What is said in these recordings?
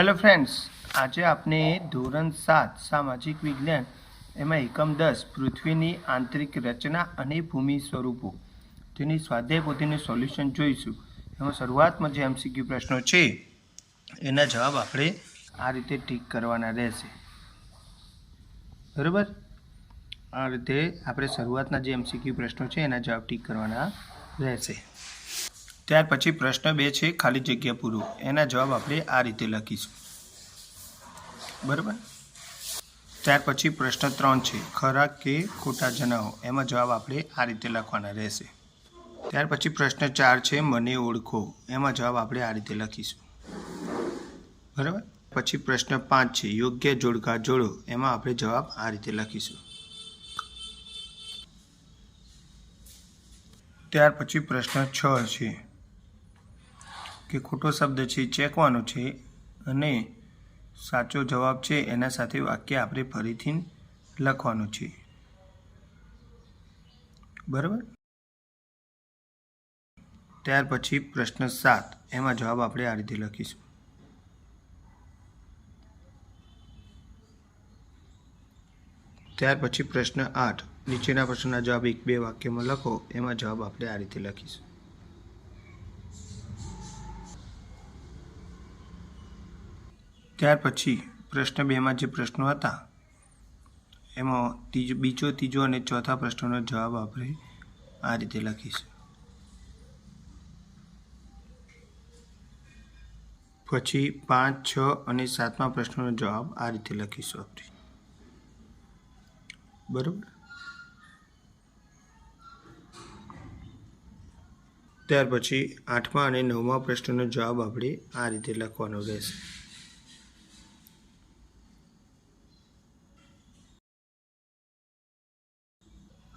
Hello friends આજે આપણે ધોરણ સાત સામાજિક વિજ્ઞાન એમાં એકમ દસ પૃથ્વીની આંતરિક રચના અને ભૂમિ સ્વરૂપો તેની સ્વાધ્યાય પોતેનું સોલ્યુશન જોઈશું. એમાં શરૂઆતમાં જે એમસીક્યુ પ્રશ્નો છે, એના જવાબ આપણે આ રીતે ટીક કરવાના રહેશે. બરાબર? આ રીતે આપણે શરૂઆતના જે એમસીક્યુ પ્રશ્નો છે, એના જવાબ ટીક કરવાના રહેશે. ત્યાર પછી પ્રશ્ન બે છે, ખાલી જગ્યા પૂરો. એના જવાબ આપણે આ રીતે લખીશું. બરાબર? ત્યાર પછી પ્રશ્ન ત્રણ છે, ખરા કે ખોટા જણાવો? એમાં જવાબ આપણે આ રીતે લખવાના રહેશે. ત્યાર પછી પ્રશ્ન ચાર છે, મને ઓળખો? એમાં જવાબ આપણે આ રીતે લખીશું. બરાબર? પછી પ્રશ્ન પાંચ છે, યોગ્ય જોડકા જોડો? એમાં આપણે જવાબ આ રીતે લખીશું. ત્યાર પછી પ્રશ્ન છ છે કે ખોટો શબ્દ છે, ચેકવાનો છે અને સાચો જવાબ છે, એના સાથે વાક્ય આપણે ફરીથી લખવાનું છે. બરાબર? ત્યાર પછી પ્રશ્ન સાત, એમાં જવાબ આપણે આ રીતે લખીશું. ત્યાર પછી પ્રશ્ન આઠ, નીચેના પ્રશ્નના જવાબ એક બે વાક્યમાં લખો, એમાં જવાબ આપણે આ રીતે લખીશું. ત્યાર પછી પ્રશ્ન બેમાં જે પ્રશ્નો હતા, એમાં ત્રીજો, બીજો, ત્રીજો અને ચોથા પ્રશ્નોનો જવાબ આપણે આ રીતે લખીશું. પછી પાંચ, છ અને સાતમા પ્રશ્નોનો જવાબ આ રીતે લખીશું આપણે. બરાબર? ત્યાર પછી આઠમા અને નવમા પ્રશ્નનો જવાબ આપણે આ રીતે લખવાનો રહેશે.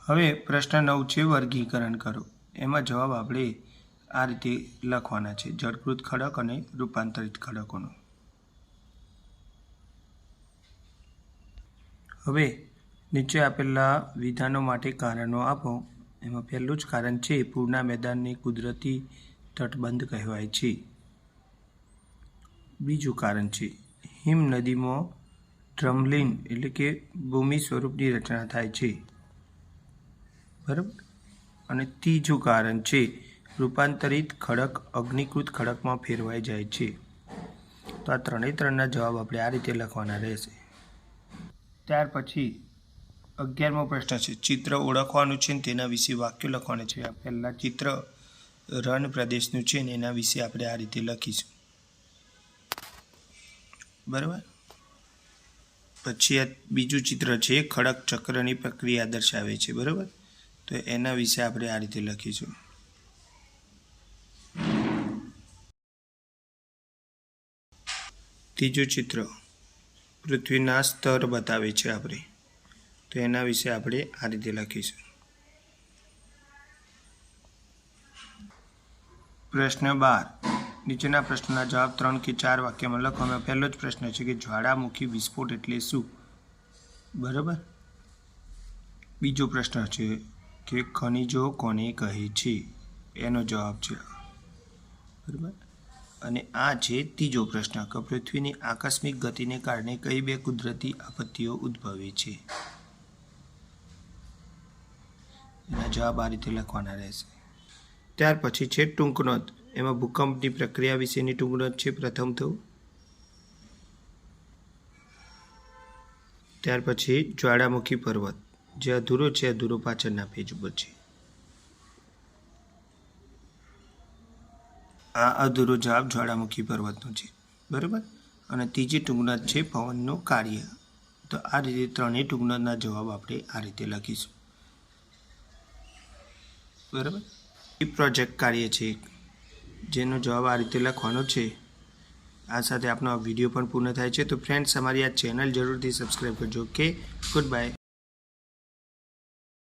હવે પ્રશ્ન નવ છે, વર્ગીકરણ કરો. એમાં જવાબ આપણે આ રીતે લખવાના છે. જળકૃત ખડક અને રૂપાંતરિત ખડકોનો. હવે નીચે આપેલા વિધાનો માટે કારણો આપો. એમાં પહેલું જ કારણ છે, પૂરના મેદાનને કુદરતી તટબંધ કહેવાય છે. બીજું કારણ છે, હિમ નદીમાં ડ્રમલિન એટલે કે ભૂમિ સ્વરૂપની રચના થાય છે. બરાબર? અને ત્રીજું કારણ છે, રૂપાંતરિત ખડક અગ્નિકૃત ખડકમાં ફેરવાઈ જાય છે. તો આ ત્રણેય ત્રણના જવાબ આપણે આ રીતે લખવાના રહેશે. ત્યાર પછી અગિયારમો પ્રશ્ન છે, ચિત્ર ઓળખવાનું છે ને તેના વિશે વાક્યો લખવાનું છે. પહેલાં ચિત્ર રણ પ્રદેશનું છે ને એના વિશે આપણે આ રીતે લખીશું. બરાબર? પછી આ બીજું ચિત્ર છે, ખડક ચક્રની પ્રક્રિયા દર્શાવે છે. બરાબર? તો એના વિશે આપણે આ રીતે લખીશું. ત્રીજું ચિત્ર. પૃથ્વીના સ્તર બતાવે છે આપણે. તો એના વિશે આપણે આ રીતે લખીશું. પ્રશ્ન બાર. નીચેના પ્રશ્નના જવાબ ત્રણ કે ચાર વાક્યમાં લખવામાં પહેલો જ પ્રશ્ન છે કે જ્વાળામુખી વિસ્ફોટ એટલે શું? બરાબર? બીજો પ્રશ્ન છે કે ખનિજો કોને કહે છે? એનો જવાબ છે બરાબર? અને આ છે ત્રીજો પ્રશ્ન. કે પૃથ્વીની આકસ્મિક ગતિને કારણે કઈ બે કુદરતી આપત્તિઓ ઉદ્ભવે છે? એના જવાબ આ રીતે લખવાના રહેશે. ત્યાર પછી છે ટૂંક નોંધ એમાં ભૂકંપની પ્રક્રિયા વિશેની ટૂંક છે પ્રથમ તો. ત્યાર પછી જ્વાળામુખી પર્વત. જે અધૂરો છે, અધૂરો પાછળના પેજ ઉપર છે. આ અધૂરો જવાબ જ્વાળામુખી પર્વતનો છે. બરાબર? અને ત્રીજી ટૂંકનોંધ છે પવનનું કાર્ય. તો આ રીતે ત્રણેય ટૂંકનોંધના જવાબ આપણે આ રીતે લખીશું. બરાબર? એ પ્રોજેક્ટ કાર્ય છે. જેનો જવાબ આ રીતે લખવાનો છે. આ સાથે આપનો વીડિયો પણ પૂર્ણ થાય છે. તો ફ્રેન્ડ્સ અમારી આ ચેનલ જરૂરથી સબસ્ક્રાઈબ કરજો. કે ગુડ બાય